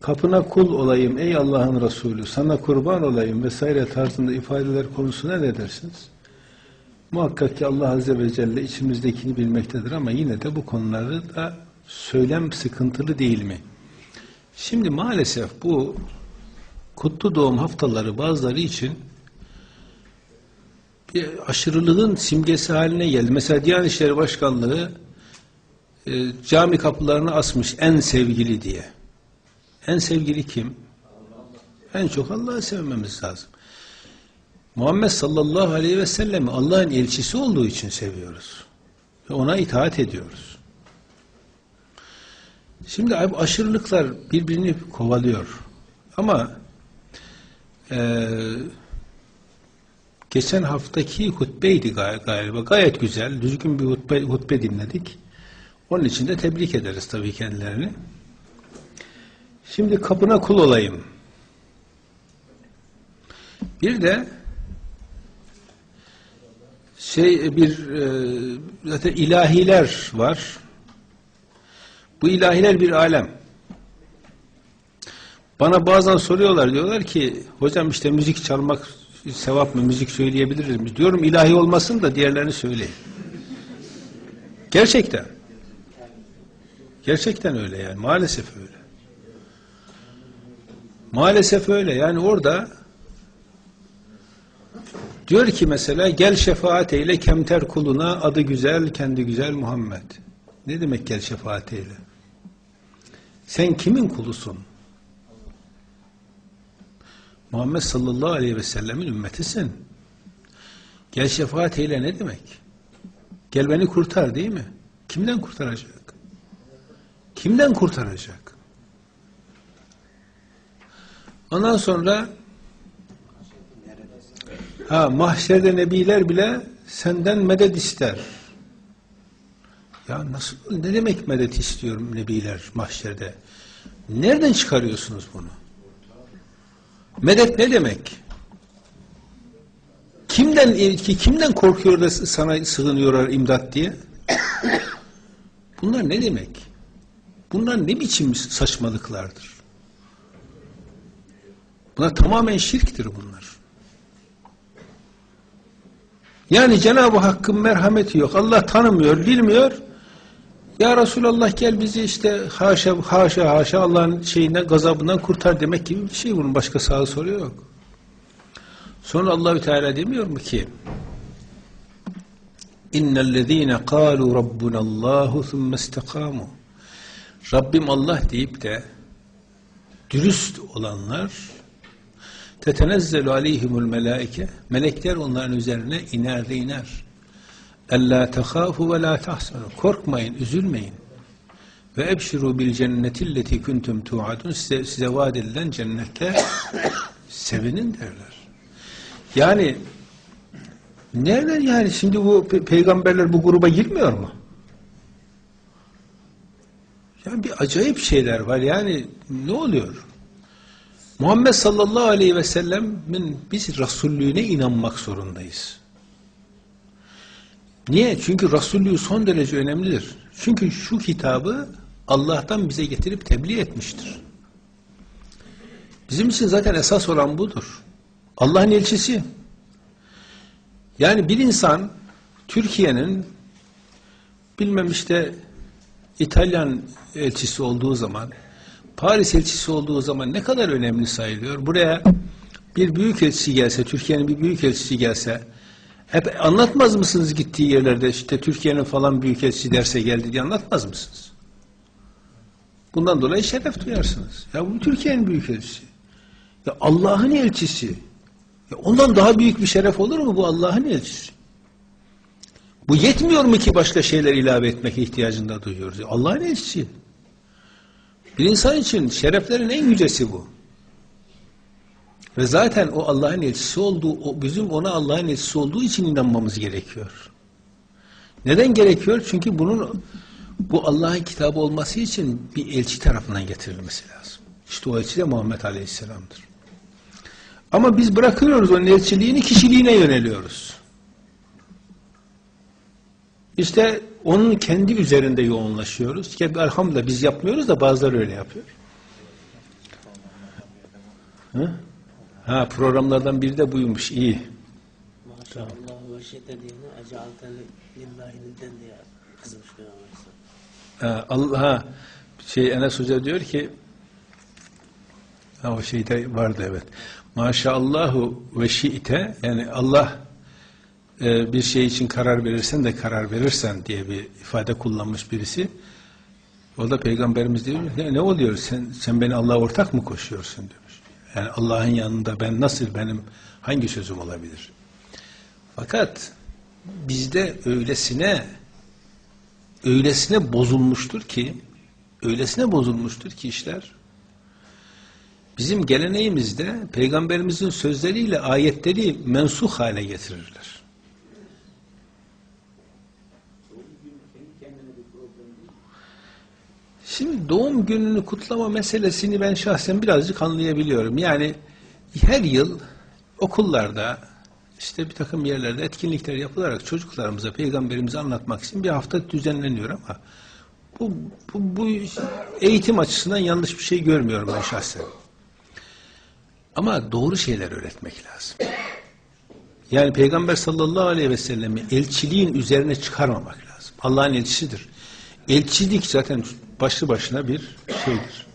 kapına kul olayım ey Allah'ın Resulü, sana kurban olayım vesaire tarzında ifadeler konusuna ne dersiniz? Muhakkak ki Allah Azze ve Celle içimizdekini bilmektedir ama yine de bu konuları da söylem sıkıntılı değil mi? Şimdi maalesef bu kutlu doğum haftaları bazıları için bir aşırılığın simgesi haline geldi. Mesela Diyanet İşleri Başkanlığı e, cami kapılarına asmış en sevgili diye. En sevgili kim? En çok Allah'ı sevmemiz lazım. Muhammed sallallahu aleyhi ve sellem'i Allah'ın elçisi olduğu için seviyoruz. Ve ona itaat ediyoruz. Şimdi aşırılıklar birbirini kovalıyor. Ama eee geçen haftaki hutbeydi galiba. Gayet güzel, düzgün bir hutbe, hutbe dinledik. Onun için de tebrik ederiz tabii kendilerini. Şimdi kapına kul olayım. Bir de şey bir e, zaten ilahiler var. Bu ilahiler bir alem. Bana bazen soruyorlar diyorlar ki hocam işte müzik çalmak sevap mı müzik söyleyebiliriz mi? Diyorum ilahi olmasın da diğerlerini söyleyin. Gerçekten. Gerçekten öyle yani maalesef öyle. Maalesef öyle yani orada diyor ki mesela gel şefaat eyle kemter kuluna adı güzel kendi güzel Muhammed. Ne demek gel şefaat eyle? Sen kimin kulusun? Muhammed sallallahu aleyhi ve sellemin ümmetisin. Gel şefaat eyle ne demek? Gel beni kurtar değil mi? Kimden kurtaracak? Kimden kurtaracak? Ondan sonra ha mahşerde nebiler bile senden medet ister. Ya nasıl ne demek medet istiyorum nebiler mahşerde? Nereden çıkarıyorsunuz bunu? Medet ne demek? Kimden ki kimden korkuyor da sana sığınıyorlar imdat diye? Bunlar ne demek? Bunlar ne biçim saçmalıklardır? Bunlar tamamen şirktir bunlar. Yani Cenab-ı Hakk'ın merhameti yok. Allah tanımıyor, bilmiyor. Ya Resulallah gel bizi işte haşa haşa haşa Allah'ın şeyinden gazabından kurtar demek gibi bir şey bunun başka sağı soruyor yok. Sonra Allahü Teala demiyor mu ki İnnellezîne kâlu rabbunallâhu thumme istekâmû Rabbim Allah deyip de dürüst olanlar tetenezzelu aleyhimul melaike melekler onların üzerine iner de iner. Ella tehâfu ve la tahsanu. Korkmayın, üzülmeyin. Ve ebşiru bil cennetilleti kuntum tuadun. Size, size vaat edilen cennette sevinin derler. Yani nereden yani şimdi bu pe- peygamberler bu gruba girmiyor mu? Yani bir acayip şeyler var. Yani ne oluyor? Muhammed sallallahu aleyhi ve sellemin biz Resullüğüne inanmak zorundayız. Niye? Çünkü Resullüğü son derece önemlidir. Çünkü şu kitabı Allah'tan bize getirip tebliğ etmiştir. Bizim için zaten esas olan budur. Allah'ın elçisi. Yani bir insan Türkiye'nin bilmem işte İtalyan elçisi olduğu zaman Paris elçisi olduğu zaman ne kadar önemli sayılıyor. Buraya bir büyük elçisi gelse, Türkiye'nin bir büyük elçisi gelse hep anlatmaz mısınız gittiği yerlerde işte Türkiye'nin falan büyük elçisi derse geldi diye anlatmaz mısınız? Bundan dolayı şeref duyarsınız. Ya bu Türkiye'nin büyük elçisi. Ya Allah'ın elçisi. Ya ondan daha büyük bir şeref olur mu bu Allah'ın elçisi? Bu yetmiyor mu ki başka şeyler ilave etmek ihtiyacında duyuyoruz? Allah'ın elçisi. Bir insan için şereflerin en yücesi bu. Ve zaten o Allah'ın elçisi olduğu, o bizim ona Allah'ın elçisi olduğu için inanmamız gerekiyor. Neden gerekiyor? Çünkü bunun bu Allah'ın kitabı olması için bir elçi tarafından getirilmesi lazım. İşte o elçi de Muhammed Aleyhisselam'dır. Ama biz bırakıyoruz onun elçiliğini, kişiliğine yöneliyoruz. İşte onun kendi üzerinde yoğunlaşıyoruz. Ki elhamdülillah biz yapmıyoruz da bazıları öyle yapıyor. Hı? Ha programlardan biri de buymuş. iyi. Maşallah ve şiddetine ecalteni lillahi nidden diye kızmış. Ha, Allah ha, şey Enes Hoca diyor ki ha, o şeyde vardı evet. Maşallahu ve şi'te yani Allah e, bir şey için karar verirsen de karar verirsen diye bir ifade kullanmış birisi. O da peygamberimiz diyor ne, ne oluyor sen sen beni Allah'a ortak mı koşuyorsun demiş. Yani Allah'ın yanında ben nasıl benim hangi sözüm olabilir? Fakat bizde öylesine öylesine bozulmuştur ki öylesine bozulmuştur ki işler bizim geleneğimizde peygamberimizin sözleriyle ayetleri mensuh hale getirirler. Şimdi doğum gününü kutlama meselesini ben şahsen birazcık anlayabiliyorum. Yani her yıl okullarda işte bir takım yerlerde etkinlikler yapılarak çocuklarımıza peygamberimizi anlatmak için bir hafta düzenleniyor ama bu, bu, bu eğitim açısından yanlış bir şey görmüyorum ben şahsen. Ama doğru şeyler öğretmek lazım. Yani Peygamber sallallahu aleyhi ve sellemi elçiliğin üzerine çıkarmamak lazım. Allah'ın elçisidir. Elçilik zaten başlı başına bir şeydir.